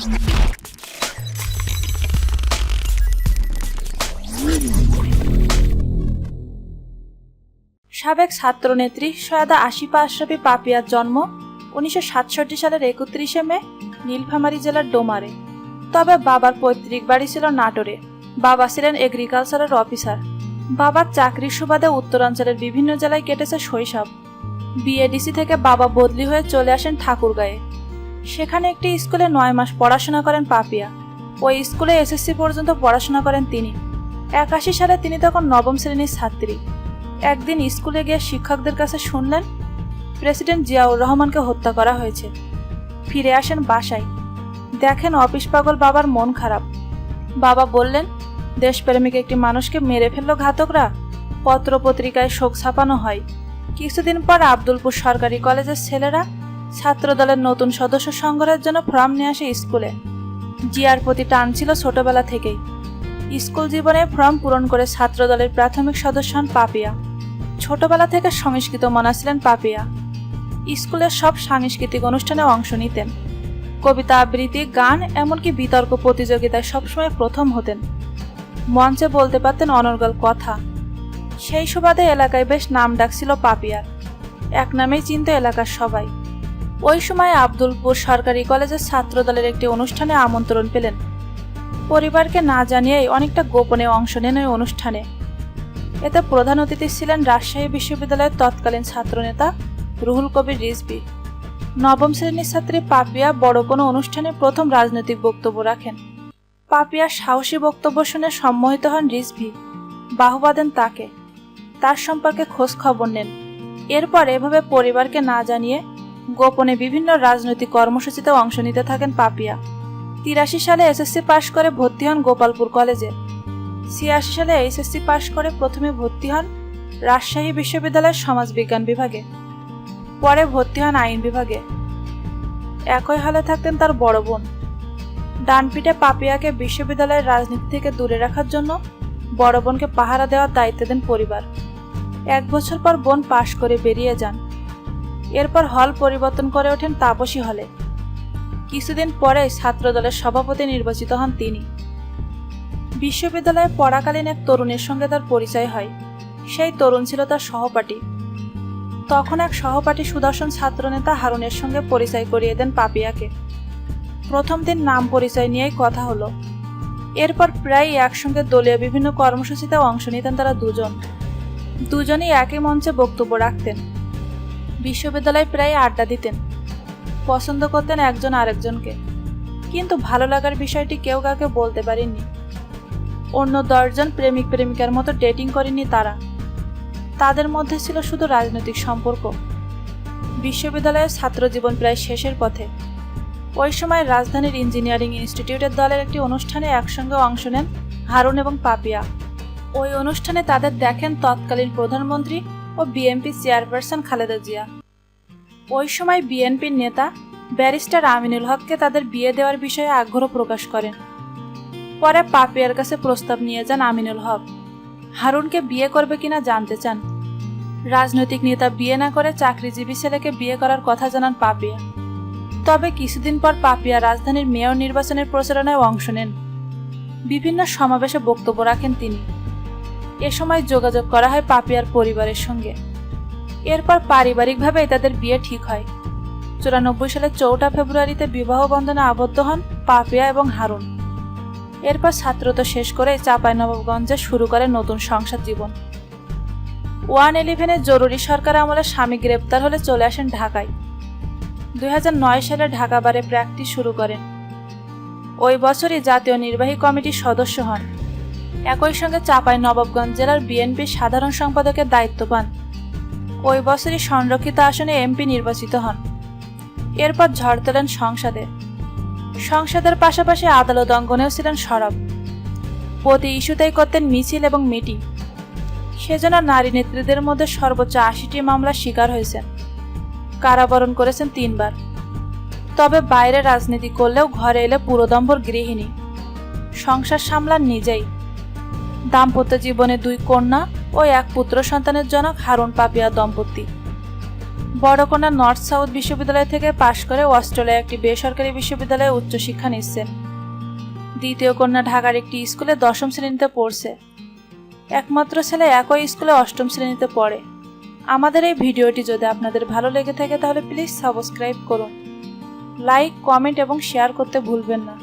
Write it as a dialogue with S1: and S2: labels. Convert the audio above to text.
S1: সাবেক ছাত্রনেত্রী সৈয়দা আশিফা আশরাফি পাপিয়ার জন্ম উনিশশো সাতষট্টি সালের একত্রিশে মে, নীলফামারী জেলার ডোমারে। তবে বাবার পৈতৃক বাড়ি ছিল নাটোরে। বাবা ছিলেন এগ্রিকালচারের অফিসার বাবার চাকরির সুবাদে উত্তরাঞ্চলের বিভিন্ন জেলায় কেটেছে শৈশব। বিএডিসি থেকে বাবা বদলি হয়ে চলে আসেন ঠাকুরগাঁয়ে। সেখানে একটি স্কুলে নয় মাস পড়াশোনা করেন পাপিয়া। ওই স্কুলে এসএসসি পর্যন্ত পড়াশোনা করেন তিনি। একাশি সালে তিনি তখন নবম শ্রেণির ছাত্রী। একদিন স্কুলে গিয়ে শিক্ষকদের কাছে শুনলেন, প্রেসিডেন্ট জিয়াউর রহমানকে হত্যা করা হয়েছে। ফিরে আসেন বাসায়। দেখেন অফিস পাগল বাবার মন খারাপ। বাবা বললেন, দেশপ্রেমিক একটি মানুষকে মেরে ফেলল ঘাতকরা। পত্র পত্রিকায় শোক ছাপানো হয়। কিছুদিন পর আব্দুলপুর সরকারি কলেজের ছেলেরা ছাত্রদলের নতুন সদস্য সংগ্রহের জন্য ফর্ম নিয়ে আসে স্কুলে। জিয়ার প্রতি টান ছিল ছোটবেলা থেকেই। স্কুল জীবনে ফর্ম পূরণ করে ছাত্রদলের প্রাথমিক সদস্য হন পাপিয়া। ছোটবেলা থেকে সংস্কৃত মনা ছিলেন পাপিয়া। স্কুলের সব সাংস্কৃতিক অনুষ্ঠানে অংশ নিতেন। কবিতা আবৃত্তি, গান, এমনকি বিতর্ক প্রতিযোগিতায় সবসময় প্রথম হতেন। মঞ্চে বলতে পারতেন অনর্গল কথা। সেই সুবাদে এলাকায় বেশ নাম ডাক ছিল পাপিয়ার। এক নামেই চিনত এলাকার সবাই। ওই সময় আব্দুলপুর সরকারি কলেজের ছাত্রদলের একটি অনুষ্ঠানে আমন্ত্রণ পেলেন। পরিবারকে না জানিয়েই অনেকটা গোপনে অংশ নেন ওই অনুষ্ঠানে। এতে প্রধান অতিথি ছিলেন রাজশাহী বিশ্ববিদ্যালয়ের তৎকালীন ছাত্রনেতা রুহুল কবির রিজবি নবম শ্রেণির ছাত্রী পাপিয়া বড় কোনো অনুষ্ঠানে প্রথম রাজনৈতিক বক্তব্য রাখেন। পাপিয়ার সাহসী বক্তব্য শুনে সম্মোহিত হন রিজভি। বাহুবা দেন তাকে। তার সম্পর্কে খোঁজ খবর নেন। এরপর এভাবে পরিবারকে না জানিয়ে গোপনে বিভিন্ন রাজনৈতিক কর্মসূচিতে অংশ নিতে থাকেন পাপিয়া। তিরাশি সালে এসএসসি পাশ করে ভর্তি হন গোপালপুর কলেজে। ছিয়াশি সালে এইচএসসি পাশ করে প্রথমে ভর্তি হন রাজশাহী বিশ্ববিদ্যালয়ের সমাজবিজ্ঞান বিভাগে। পরে ভর্তি হন আইন বিভাগে। একই হালে থাকতেন তার বড় বোন। ডানপিটে পাপিয়াকে বিশ্ববিদ্যালয়ের রাজনীতি থেকে দূরে রাখার জন্য বড় বোনকে পাহারা দেওয়ার দায়িত্ব দেন পরিবার। এক বছর পর বোন পাশ করে বেরিয়ে যান। এরপর হল পরিবর্তন করে ওঠেন তাপসী হলে। কিছুদিন পরে ছাত্রদলের সভাপতি নির্বাচিত হন তিনি। বিশ্ববিদ্যালয়ে পড়াকালীন এক তরুণের সঙ্গে তার পরিচয় হয়। সেই তরুণ ছিল তার সহপাঠী। তখন এক সহপাঠী সুদর্শন ছাত্রনেতা হারুনের সঙ্গে পরিচয় করিয়ে দেন পাপিয়াকে। প্রথম দিন নাম পরিচয় নিয়েই কথা হলো। এরপর প্রায় একসঙ্গে দলীয় বিভিন্ন কর্মসূচিতে অংশ নিতেন তারা দুজন। দুজনেই একই মঞ্চে বক্তব্য রাখতেন। বিশ্ববিদ্যালয়ে প্রায় আড্ডা দিতেন। পছন্দ করতেন একজন আরেকজনকে। কিন্তু ভালো লাগার বিষয়টি কেউ কাউকে বলতে পারেননি। অন্য দশজন প্রেমিক প্রেমিকার মতো ডেটিং করেনি তারা। তাদের মধ্যে ছিল শুধু রাজনৈতিক সম্পর্ক। বিশ্ববিদ্যালয়ের ছাত্র জীবন প্রায় শেষের পথে। ওই সময় রাজধানীর ইঞ্জিনিয়ারিং ইনস্টিটিউটের দলের একটি অনুষ্ঠানে একসঙ্গে অংশ নেন হারুন এবং পাপিয়া। ওই অনুষ্ঠানে তাদের দেখেন তৎকালীন প্রধানমন্ত্রী ও বিএনপি চেয়ারপারসন খালেদা জিয়া। ওই সময় বিএনপির নেতা ব্যারিস্টার আমিনুল হককে তাদের বিয়ে দেওয়ার বিষয়ে আগ্রহ প্রকাশ করেন। পরে পাপিয়ার কাছে প্রস্তাব নিয়ে যান আমিনুল হক। হারুনকে বিয়ে করবে কিনা জানতে চান। রাজনৈতিক নেতা বিয়ে না করে চাকরিজীবী ছেলেকে বিয়ে করার কথা জানান পাপিয়া। তবে কিছুদিন পর পাপিয়া রাজধানীর মেয়র নির্বাচনের প্রচারণায় অংশ নেন। বিভিন্ন সমাবেশে বক্তব্য রাখেন তিনি। এ সময় যোগাযোগ করা হয় পাপিয়ার পরিবারের সঙ্গে। এরপর পারিবারিকভাবে তাদের বিয়ে ঠিক হয়। চুরানব্বই সালের চৌঠা ফেব্রুয়ারিতে বিবাহ বন্ধনে আবদ্ধ হন পাপিয়া এবং হারুন। এরপর ছাত্রতা শেষ করে চাঁপাইনবাবগঞ্জে শুরু করে নতুন সংসার জীবন। ওয়ান ইলেভেনে জরুরি সরকার আমলে স্বামী গ্রেপ্তার হলে চলে আসেন ঢাকায়। দুই হাজার নয় সালে ঢাকা বারে প্র্যাকটিস শুরু করেন। ওই বছরই জাতীয় নির্বাহী কমিটির সদস্য হন। একই সঙ্গে চাপাই নবাবগঞ্জ জেলার বিএনপির সাধারণ সম্পাদকের দায়িত্ব পান। ওই বছরই সংরক্ষিত আসনে এমপি নির্বাচিত হন। এরপর ঝড় তোলেন সংসদে। সংসদের পাশাপাশি আদালত অঙ্গনেও ছিলেন সরব। প্রতি ইস্যুতেই করতেন মিছিল এবং মিটিং। সেজন্য নারী নেত্রীদের মধ্যে সর্বোচ্চ আশিটি মামলার শিকার হয়েছেন। কারাবরণ করেছেন তিনবার। তবে বাইরে রাজনীতি করলেও ঘরে এলে পুরোদম্বর গৃহিণী। সংসার সামলান নিজেই। দাম্পত্য জীবনে দুই কন্যা ও এক পুত্র সন্তানের জনক হারুন পাপিয়া দম্পতি। বড় কন্যা নর্থ সাউথ বিশ্ববিদ্যালয় থেকে পাশ করে অস্ট্রেলিয়া একটি বেসরকারি বিশ্ববিদ্যালয়ে উচ্চশিক্ষা নিচ্ছেন। দ্বিতীয় কন্যা ঢাকার একটি স্কুলে দশম শ্রেণীতে পড়ছে। একমাত্র ছেলে একই স্কুলে অষ্টম শ্রেণীতে পড়ে। আমাদের এই ভিডিওটি যদি আপনাদের ভালো লেগে থাকে তাহলে প্লিজ সাবস্ক্রাইব করুন। লাইক, কমেন্ট এবং শেয়ার করতে ভুলবেন না।